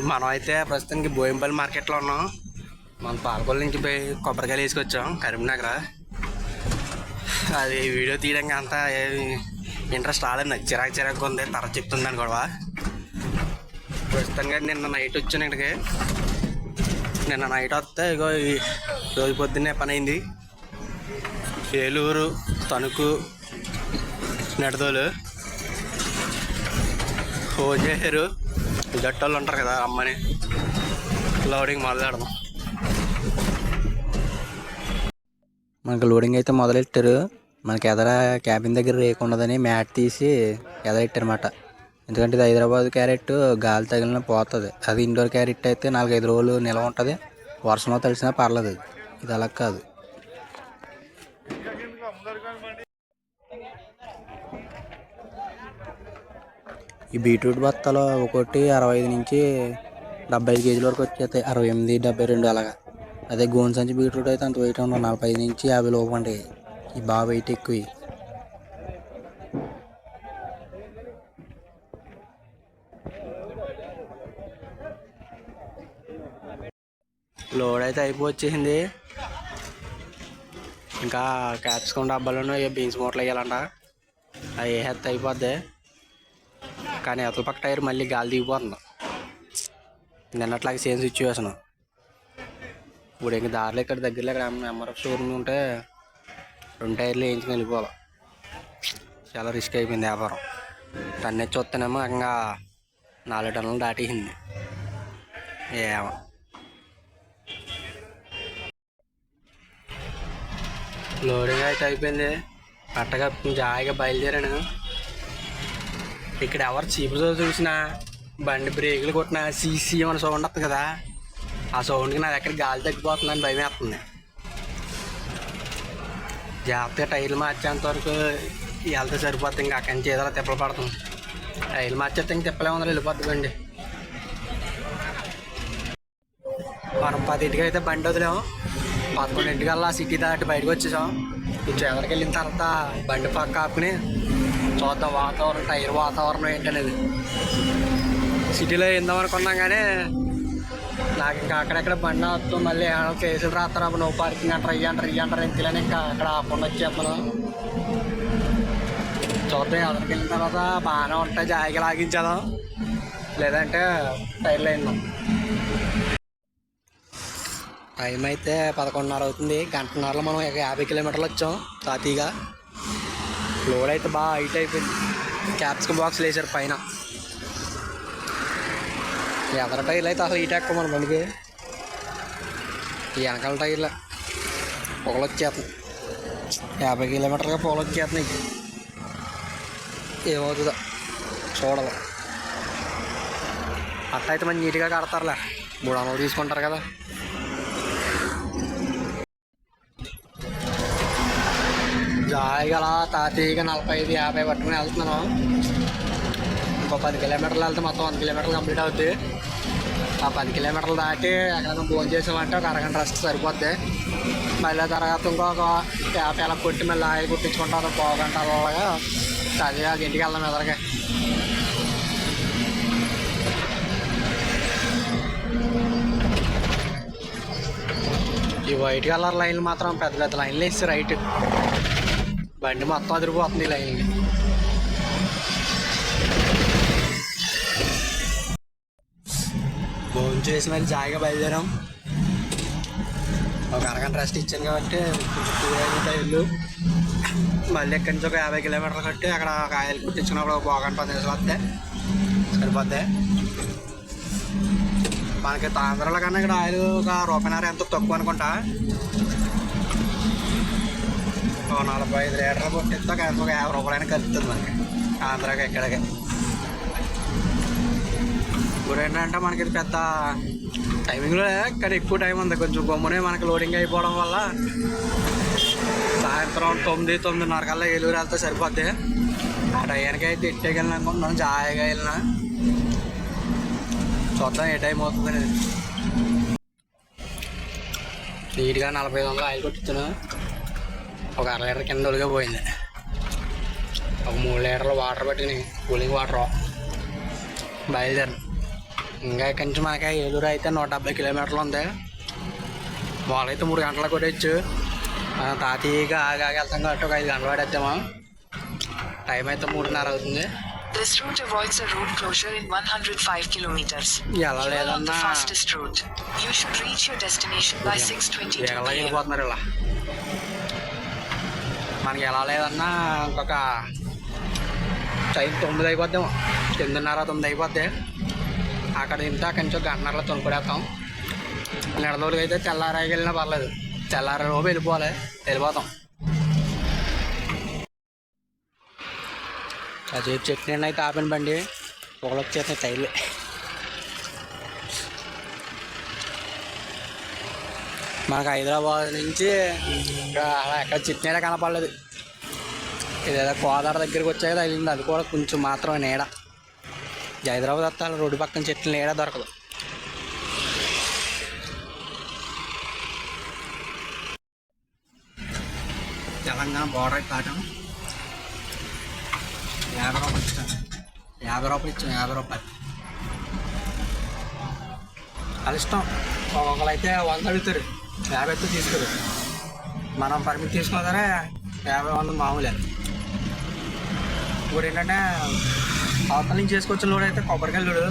మనం అయితే ప్రస్తుతానికి బోయంపల్లి మార్కెట్లో ఉన్నాం. మన పాలకొల్లు నుంచి పోయి కొబ్బరికాయలు వేసుకొచ్చాం కరీంనగర్. అది వీడియో తీయడానికి అంతా ఇంట్రెస్ట్ రాలేదు. నాకు చిరాకు చిరాకు ఉంది. తర చెప్తుందని గొడవ. ప్రస్తుతంగా నిన్న నైట్ వచ్చాను ఇక్కడికి. నిన్న నైట్ వస్తే ఇగో రోజు పొద్దున్నే పని అయింది. ఏలూరు తణుకు నెడదోలు హోజేరు జట్టోళ్ళు ఉంటారు కదా అమ్మని లోడింగ్ మొదలెడదాం. మనకు లోడింగ్ అయితే మొదలెట్టారు. మనకి ఎదర క్యాబిన్ దగ్గర రేకుండదని మ్యాట్ తీసి ఎదరెట్టారన్నమాట ఎందుకంటే ఇది హైదరాబాద్ క్యారెట్ గాలి తగిలిన పోతుంది. అది ఇండోర్ క్యారెట్ అయితే నాలుగైదు రోజులు నిల్వ ఉంటుంది. వర్షంలో తడిసినా పర్లేదు ఇది అలా కాదు. ఈ బీట్రూట్ బత్తాలు ఒకటి అరవై ఐదు నుంచి డెబ్బై ఐదు కేజీల వరకు వచ్చేస్తాయి. అరవై ఎనిమిది డెబ్బై రెండు అలాగా. అదే గోన్ సంచి బీట్రూట్ అయితే అంత వెయిట్ ఉండవు నలభై ఐదు నుంచి యాభై లోపు ఉంటాయి. ఈ బాగా వెయిట్ ఎక్కువ. లోడ్ అయితే అయిపోవచ్చేసింది. ఇంకా క్యాప్సికమ్ డబ్బాలను బీన్స్ మూటలు వేయాలంట. అవి వేసేస్తే అయిపోద్ది. కానీ అతల పక్క టైర్ మళ్ళీ గాలి దిగిపోతుంది. నిన్నట్లాగే సేమ్ సిచ్యువేషన్ ఇప్పుడు ఇంక దారిలో ఇక్కడ దగ్గరలో ఇక్కడ ఎంఆర్ఎఫ్ షోరూమ్ ఉంటే రెండు టైర్లు వేయించుకుని వెళ్ళిపోవాలి. చాలా రిస్క్ అయిపోయింది వ్యాపారం. టన్నే చూస్తేనేమో ఇంకా నాలుగు టన్నులు దాటేసింది. ఏమో. లోడింగ్ అయితే అయిపోయింది. పట్టగా జాయిగా బయలుదేరాను. ఇక్కడ ఎవరు చీపుతో చూసినా బండి బ్రేకులు కొట్టినా సీసీ అనే సౌండ్ వస్తుంది కదా ఆ సౌండ్కి నా దగ్గర గాలి తగ్గిపోతుందని భయం వేస్తుంది. జాగ్రత్తగా టైర్లు మార్చేంత వరకు వెళ్తే సరిపోతుంది ఇంకా అక్కడి నుంచి ఏదో తిప్పలు పడుతుంది టైర్లు మార్చేస్తే ఇంక తిప్పలే ఉందో వెళ్ళిపోద్ది బండి. మనం పదింటికి అయితే బండి వదిలాం. పదకొండింటికల్లా సిటీ దాటి బయటకు వచ్చేసాం. కొంచెం ఎవరికి వెళ్ళిన తర్వాత బండి పక్క ఆపుకుని చూద్దాం వాతావరణం టైర్ వాతావరణం ఏంటనేది. సిటీలో ఏందాం అనుకున్నాం కానీ నాకు ఇంకా అక్కడెక్కడ బండి ఆపుతూ మళ్ళీ ఏమో కేసులు రాస్తారా అప్పుడు నో పార్కింగ్ అంటారు ఇవి అంటారు ఇవి అంటారు ఇంతలోనే ఇంకా అక్కడ ఆపకుండా వచ్చేస్తాను చూద్దాం ఎదరికి వెళ్ళిన తర్వాత బాగానే ఉంటాయి జాయిగా లాగించేదాం లేదంటే టైర్లు అయిందాం టైం అయితే పదకొండున్నర అవుతుంది గంటన్నరలో మనం యాభై కిలోమీటర్లు వచ్చాం తాతీగా లోడ్ అయితే బాగా హైట్ అయిపోయింది. క్యాప్సికమ్ బాక్స్లు వేసారు పైన. ఎదర టైర్లు అయితే అసలు హీట్ ఎక్కువ మన బండికి వెనకాల టైర్లు. పొగలు వచ్చేస్తున్నాయి. యాభై కిలోమీటర్గా పొగలు వచ్చేస్తున్నాయి. ఏమవుతుందో చూడాలి. అట్ట అయితే మంచి నీట్గా కడతారులే. మూడు వందలు తీసుకుంటారు కదా. హాయిగా అలా తాతీగా నలభై ఐదు యాభై పట్టుకుని వెళ్తున్నాను. ఇంకో పది కిలోమీటర్లు వెళ్తే మొత్తం వంద కిలోమీటర్లు కంప్లీట్ అవుద్ది. ఆ పది కిలోమీటర్లు దాటి ఎక్కడైనా భోజనం చేసామంటే ఒక అరగంట రెస్ట్ సరిపోద్ది. మళ్ళీ తర్వాత ఇంకొక యాభై అలా కొట్టి మళ్ళీ ఆయిల్ కుట్టించుకుంటాం ఒక అలాగా. అదే అది ఇంటికి వెళ్దాం ఎదరగా. ఈ వైట్ కలర్ లైన్లు మాత్రం పెద్ద పెద్ద లైన్లు వేసి రైట్ బండి మొత్తం అదిరిపోతుంది లైన్ భోజనం చేసి మరి జాయిగా బయలుదేరాం. ఒక అరగంట రెస్ట్ ఇచ్చాను కాబట్టి కొంచెం ఇల్లు మళ్ళీ ఎక్కడి నుంచి ఒక యాభై కిలోమీటర్లు కట్టి అక్కడ ఒక ఆయిల్ కుట్టించుకున్నప్పుడు ఒక బాగా పదిహేను నిమిషాలు వస్తే. మనకి ఆంధ్రాలో కన్నా ఇక్కడ ఆయిల్ ఒక రూపాయిన్నర ఎంతో తక్కువ అనుకుంటా. నలభై ఐదు లీటర్లు కొట్టిస్తే ఒక ఒక యాభై రూపాయలైనా కలుపుతుంది మనకి ఆంధ్రాకి ఇక్కడికి ఇప్పుడు ఏంటంటే మనకి ఇది పెద్ద టైమింగ్లో కానీ ఎక్కువ టైం ఉంది కొంచెం గమ్మునే మనకి లోడింగ్ అయిపోవడం వల్ల సాయంత్రం తొమ్మిది తొమ్మిదిన్నర కల్లా ఏలూరు వెళ్తే సరిపోద్ది ఆ టైంకి అయితే ఇట్టేకెళ్ళిన అనుకుంటున్నాను జాయిగా వెళ్ళినా చూద్దాం ఏ టైం అవుతుంది అనేది నీట్గా నలభై ఐదు వందలు ఆయిల్ కొట్టించాను ఒక అర లీటర్ కింద ఒలిగా పోయింది ఒక మూడు లీటర్లు వాటర్ పట్టినాయి కూలింగ్ వాటర్ బయలుదేరి ఇంకా ఇక్కడి నుంచి మనకి ఏలూరు అయితే నూట డెబ్బై కిలోమీటర్లు ఉంది మామూలుగా మూడు గంటలు కొట్టచ్చు మనం తాతీగా ఆగి ఆగి వెళ్తాం కాబట్టి ఒక ఐదు గంటలు పడేద్దాము టైం అయితే మూడున్నర అవుతుంది This route avoids a road closure in 105 kilometers. ఎలా You are on the లేదన్నా fastest route. You should reach your destination by 6:22 ఎలా p.m. మనకి ఎలా లేదన్నా ఇంకొక టైం తొమ్మిది అయిపోద్దాం తొమ్మిదిన్నర తొమ్మిది అయిపోద్ది. అక్కడ తింటే అక్కడి నుంచి ఒక గంటన్నరలో తొనుకుడేస్తాం నిడదోలుగా అయితే తెల్లారాకి వెళ్ళినా పర్లేదు. తెల్లారి లోపు వెళ్ళిపోవాలి. వెళ్ళిపోతాం. అదే చట్నీ అయితే ఆపిన బండి. పొగలు తైలే మనకు హైదరాబాద్ నుంచి ఇంకా అలా ఎక్కడ చట్నీలో కనపడలేదు. ఇదేదో గోదావరి దగ్గరికి వచ్చాక తగిలింది. అది కూడా కొంచెం మాత్రమే నీడ. హైదరాబాద్ వస్తే రోడ్డు పక్కన చెట్లు నీడ దొరకదు. తెలంగాణ బోర్డర్ కాటం. యాభై రూపాయలు ఇచ్చాను యాభై రూపాయలు ఇచ్చాను యాభై రూపాయలు. అది ఇష్టం. ఒక్కొక్కరు అయితే వంద అడుగుతారు. యాభై ఎత్తు తీసుకోరు మనం పర్మిట్ తీసుకున్నా యాభై వంద మామూలే. ఇప్పుడు ఏంటంటే అవతల నుంచి చేసుకొచ్చిన లోడ్ అయితే లోడు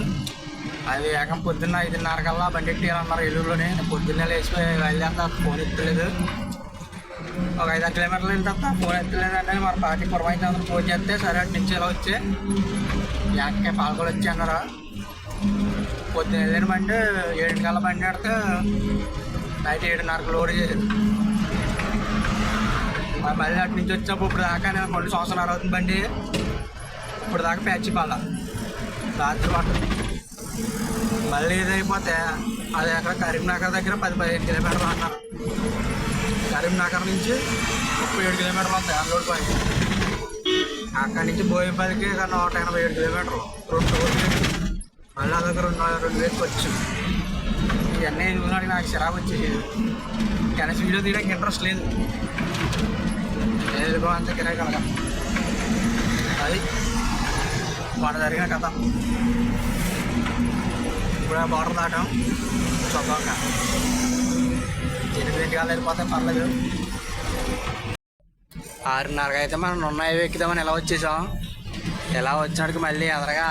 అది ఏకం పొద్దున్న ఐదున్నర కల్లా బండి ఎట్టియాలన్నారు ఎల్లూరులోనే నేను పొద్దున్నే లేచిపోయి బయలుదేరితే ఫోన్ ఎత్తలేదు. ఒక ఐదు ఆరు కిలోమీటర్లు వెళ్ళిన తర్వాత ఫోన్ ఎత్తలేదు అంటే మన పార్టీ పురమైతే ఫోన్ చేస్తే సరే అటు నుంచి ఇలా వచ్చి యాక్కే పాలకొలు వచ్చి అన్నారు? పొద్దున్న వెళ్ళిన బండి ఏడు కల్లా బండి ఆడితే నైట్ ఏడున్నరకు లోడ్ మళ్ళీ అటు నుంచి వచ్చినప్పుడు ఇప్పుడు దాకా నేను మళ్ళీ సంవత్సరాలు అవుతుంది బండి. ఇప్పుడు దాకా ప్యాచి పాల రాత్రి పట్ల మళ్ళీ ఇది అది అక్కడ కరీంనగర్ దగ్గర పది పదిహేను కిలోమీటర్లు అన్నారు కరీంనగర్ నుంచి ముప్పై ఏడు కిలోమీటర్లు వస్తాయి అన్లోడ్ పాయింట్ అక్కడి నుంచి బోయిపల్లికి నూట ఎనభై ఏడు కిలోమీటర్లు. రెండు రోజులు మళ్ళీ ఆ దగ్గర రెండు రెండు వేలకు వచ్చు ఇవన్నీ చూసినాడు నాకు చిరాకు వచ్చేది కనీసం వీడియో తీయడానికి ఇంట్రెస్ట్ లేదు. లేదు అంత కిరాయి కలగ. అది వాడ జరిగిన కథ. ఇప్పుడు బార్డర్ దాటాం. స్వభావంగా ఎనిమిది కాలు వెళ్ళిపోతే పర్లేదు. ఆరున్నరగా అయితే మనం నున్న ఎక్కుదామని ఎలా వచ్చేసాం? ఎలా వచ్చినాడికి మళ్ళీ ఎదరగా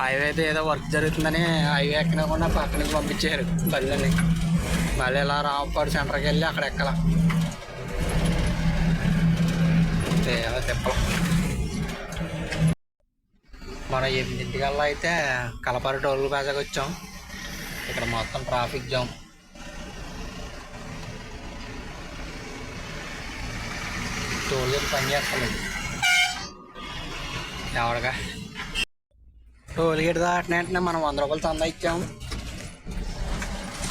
హైవే అయితే ఏదో వర్క్ జరుగుతుందని హైవే ఎక్కకుండా పక్కనకి పంపించారు బళ్ళని మళ్ళీ ఇలా రామపాడు సెంటర్కి వెళ్ళి అక్కడ ఎక్కల. ఏదో తిప్పలు. మనం ఎనిమిదింటికల్లా అయితే కలపరి టోల్ ప్లాజాకి వచ్చాం. ఇక్కడ మొత్తం ట్రాఫిక్ జామ్. టోల్ గేట్ పని చేస్తలేదు ఎవడగా టోల్గేట్ దాటిన వెంటనే మనం వంద రూపాయలు చందా ఇచ్చాం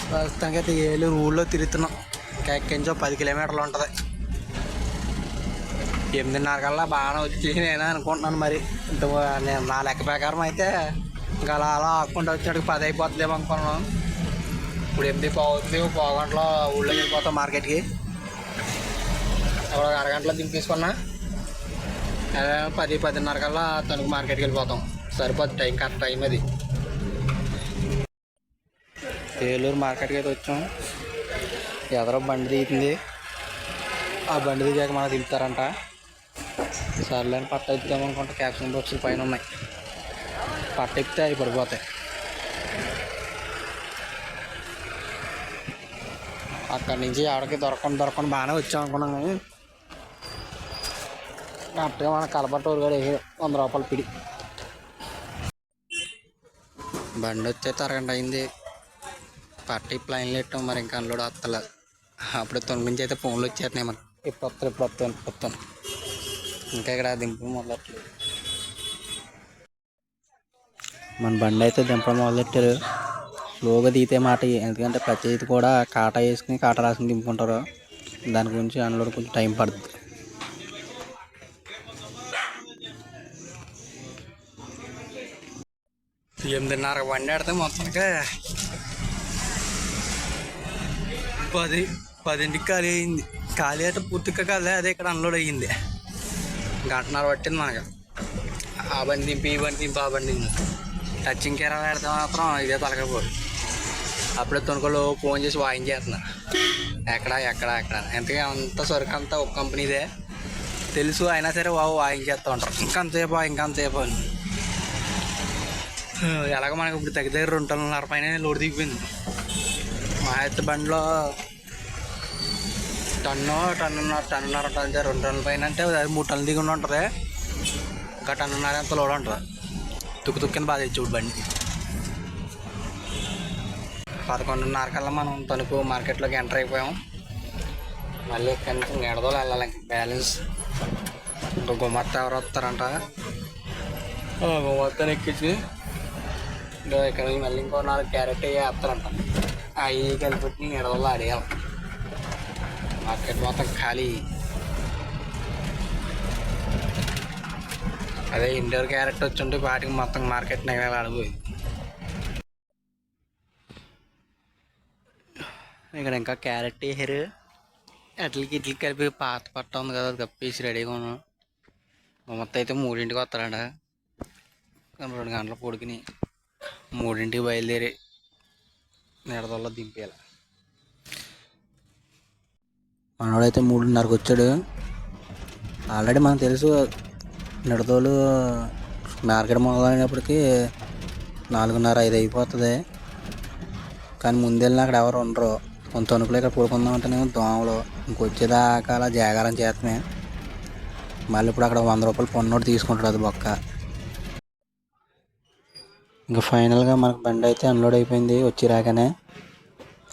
ప్రస్తుతానికి అయితే ఏలూరు ఊళ్ళో తిరుగుతున్నాం. ఇంకా ఎక్కడి పది కిలోమీటర్లు ఉంటుంది. ఎనిమిదిన్నర కల్లా బాగానే వచ్చి నేను అనుకుంటున్నాను మరి. ఇంత నేను నా లెక్క ప్రకారం అయితే ఇంకా అలా అలా ఆకుంటూ వచ్చేటికి పది అయిపోతుందేమో అనుకున్నాను. ఇప్పుడు ఎనిమిది పోతుంది పోగంటలో ఊళ్ళోకి వెళ్ళిపోతాం మార్కెట్కి. అక్కడ ఒక అరగంటలో దింపేసుకున్నా. పది పదిన్నర కల్లా తణుకు మార్కెట్కి వెళ్ళిపోతాం. సరిపోద్ది టైం కరెక్ట్ టైం అది. ఏలూరు మార్కెట్కి అయితే వచ్చాం. ఎదరో బండి దిగుతుంది ఆ బండి దిగాక మనం దింపుతారంట సర్లేని పట్ట ఎక్కుతాం క్యాప్షన్ బాక్సులు పైన ఉన్నాయి. పట్ట ఎక్కితే అవి పడిపోతాయి. అక్కడి నుంచి ఆవిడకి దొరకకుండా దొరకకుండా బాగానే వచ్చాం అనుకున్నాం కానీ కరెక్ట్గా మన కలపట్టూరు కూడా వంద రూపాయలు పిడి. బండి వచ్చే తరగంట అయింది పట్టి ప్లైన్లు పెట్టాం మరి ఇంకా అందులో వస్తలేదు అప్పుడు తొమ్మిది నుంచి అయితే ఫోన్లు వచ్చేస్తున్నాయి మనకి ఇప్పుడు వస్తాను ఇప్పుడు వస్తాను ఇప్పుడు వస్తాను ఇంకా ఇక్కడ దింపు మొదలట్లేదు మన బండి అయితే దింపడం మొదలెట్టారు. స్లోగా దిగితే మాట ఎందుకంటే ప్రతి కూడా కాటా వేసుకుని కాటా రాసుకుని దింపుకుంటారు. దాని గురించి అందులో కొంచెం టైం పడుతుంది. ఎనిమిదిన్నర బండి ఆడితే మొత్తానికి పది పదింటికి ఖాళీ అయింది. ఖాళీ అయితే పూర్తిగా కాలే అదే ఇక్కడ అన్లోడ్ అయ్యింది. గంటన్నర పట్టింది మనకు. ఆ బండి దింపి ఈ బండి దింపి ఆ బండి దింపి. టచింగ్ కెరా పెడితే మాత్రం ఇదే తలకపోదు. అప్పుడే తొనుకోలు ఫోన్ చేసి వాయించేస్తున్నా ఎక్కడ ఎక్కడ ఎక్కడ ఎంతగా అంత సరుకు అంతా ఒక కంపెనీదే తెలుసు అయినా సరే బాబు వాయించేస్తూ ఉంటారు. ఇంకంతసేపు ఇంకంతసేపు అని. ఎలాగో మనకి ఇప్పుడు దగ్గర దగ్గర రెండు టన్నులన్నర పైన లోడ్ దిగిపోయింది. మా ఎత్త బండిలో టన్ను టన్నున్నర టన్నున్నర ఉంటుంది రెండు టన్నుల పైన అంటే అది మూడు టన్నులు దిగి ఉంటుంది. ఇంకా టన్నున్నర అంత లోడ్ ఉంటుంది. తుక్కు తుక్కిన బాధ చూడు బండి. పదకొండున్నర కల్లా మనం తణుకు మార్కెట్లోకి ఎంటర్ అయిపోయాం. మళ్ళీ కనీసం నుంచి నిడదోలు వెళ్ళాలి బ్యాలెన్స్ ఇంకా గుమ్మత్త ఎవరు వస్తారంట. ఆ ఎక్కించి ఇక్కడ మళ్ళీ ఇంకో నాలుగు క్యారెట్ వేస్తారంట. అవి కలిపి ఎడవల్లో ఆడేయాలి మార్కెట్ మొత్తం ఖాళీ. అదే ఇండోర్ క్యారెట్ వచ్చుంటే వాటికి మొత్తం మార్కెట్ నగరాలు ఆడిపోయి. ఇక్కడ ఇంకా క్యారెట్ వేసారు అట్లకి ఇట్లకి కలిపి పాత పట్ట ఉంది కదా అది కప్పేసి రెడీగా ఉన్నాం. మొత్తం అయితే మూడింటికి వస్తారంట. రెండు గంటల పొడికినాయి మూడింటికి బయలుదేరి నిడదల్లో దింపేయాలి. మనవాడైతే మూడున్నరకు వచ్చాడు. ఆల్రెడీ మనకు తెలుసు నిడదోలు మార్కెట్ మొదలైనప్పటికీ నాలుగున్నర ఐదు అయిపోతుంది. కానీ ముందెళ్ళిన అక్కడ ఎవరు ఉండరు. కొంత తణుకులు ఇక్కడ పడుకుందాం అంటేనేమో దోమలు. ఇంకొచ్చేదాకా అలా జాగారం చేస్తున్నాయి మళ్ళీ ఇప్పుడు అక్కడ వంద రూపాయలు పన్నుడు తీసుకుంటాడు అది బొక్క. ఇంకా ఫైనల్గా మనకు బండి అయితే అన్లోడ్ అయిపోయింది వచ్చి రాగానే.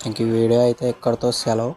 ఇంక ఈ వీడియో అయితే ఇక్కడితో సెలవు.